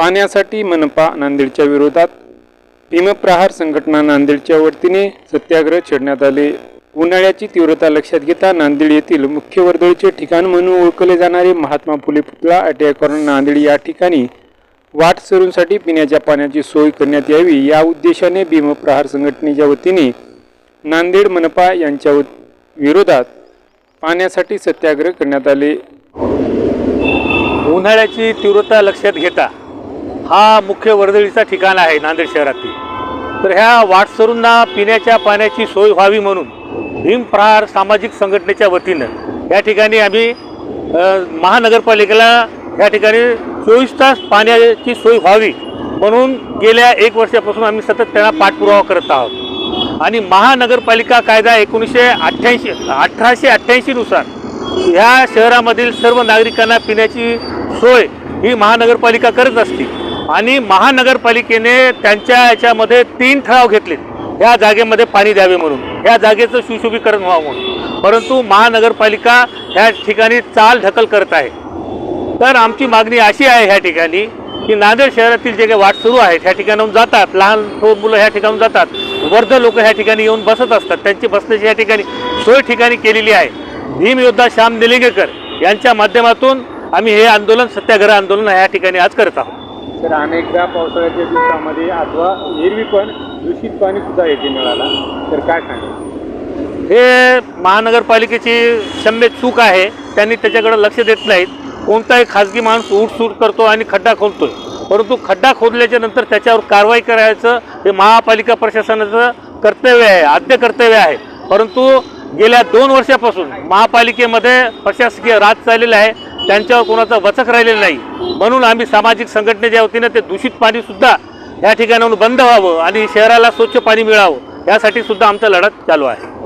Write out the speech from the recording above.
पाण्यासाठी मनपा नांदेडच्या विरोधात भीमप्रहार संघटना नांदेडच्या वतीने सत्याग्रह छेडण्यात आले. उन्हाळ्याची तीव्रता लक्षात घेता नांदेड येथील मुख्य वर्दळीचे ठिकाण म्हणून ओळखले जाणारे महात्मा फुले पुतळा अटॅकॉर्न नांदेड या ठिकाणी वाट सरूंसाठी पिण्याच्या पाण्याची सोय करण्यात यावी या उद्देशाने भीमप्रहार संघटनेच्या वतीने नांदेड मनपा यांच्या विरोधात पाण्यासाठी सत्याग्रह करण्यात आले. उन्हाळ्याची तीव्रता लक्षात घेता हा मुख्य वर्दळीचा ठिकाण आहे नांदेड शहरातील. तर ह्या वाटसरूंना पिण्याच्या पाण्याची सोय व्हावी म्हणून भीमप्रहार सामाजिक संघटनेच्या वतीनं या ठिकाणी आम्ही महानगरपालिकेला या ठिकाणी चोवीस तास पाण्याची सोय व्हावी म्हणून गेल्या एक वर्षापासून आम्ही सतत त्यांना पाठपुरावा करत आहोत. आणि महानगरपालिका कायदा एकोणीसशे अठ्ठ्याऐंशी अठराशे अठ्ठ्याऐंशीनुसार ह्या शहरामधील सर्व नागरिकांना पिण्याची सोय ही महानगरपालिका करत असते. आणि महानगरपालिकेने त्यांच्या याच्यामध्ये तीन ठराव घेतले. ह्या जागेमध्ये पाणी द्यावे म्हणून. ह्या जागेचं सुशोभीकरण व्हावं म्हणून. परंतु महानगरपालिका ह्या ठिकाणी चाल ढकल करत आहे. तर आमची मागणी अशी आहे ह्या ठिकाणी की नांदेड शहरातील जे काही वाट सुरू आहेत ह्या ठिकाणाहून जातात. लहान थोर मुलं ह्या ठिकाणून जातात. वर्ध लोक ह्या ठिकाणी येऊन बसत असतात. त्यांची बसण्याची ह्या ठिकाणी सोय ठिकाणी केलेली आहे. भीम योद्धा श्याम निलिंगेकर यांच्या माध्यमातून आम्ही हे आंदोलन सत्याग्रह आंदोलन ह्या ठिकाणी आज करत आहोत. तर अनेकदा पावसाळ्याच्या दिवसामध्ये अथवा हिरवी पण दूषित पाणी सुद्धा येते नळाला. तर काय सांगा हे महानगरपालिकेची क्षम्य चूक आहे. त्यांनी त्याच्याकडे लक्ष देत नाहीत. कोणताही खाजगी माणूस उठसूट करतो आणि खड्डा खोदतोय. परंतु खड्डा खोदल्याच्या नंतर त्याच्यावर कारवाई करायचं हे महापालिका प्रशासनाचं कर्तव्य आहे आद्य कर्तव्य आहे. परंतु गेल्या दोन वर्षापासून महापालिकेमध्ये प्रशासकीय राज चाललेला आहे. त्यांच्यावर कोणाचा वचक राहिलेला नाही. म्हणून आम्ही सामाजिक संघटनेच्या वतीनं ते दूषित पाणीसुद्धा या ठिकाणाहून बंद व्हावं आणि शहराला स्वच्छ पाणी मिळावं यासाठी सुद्धा आमचा लढा चालू आहे.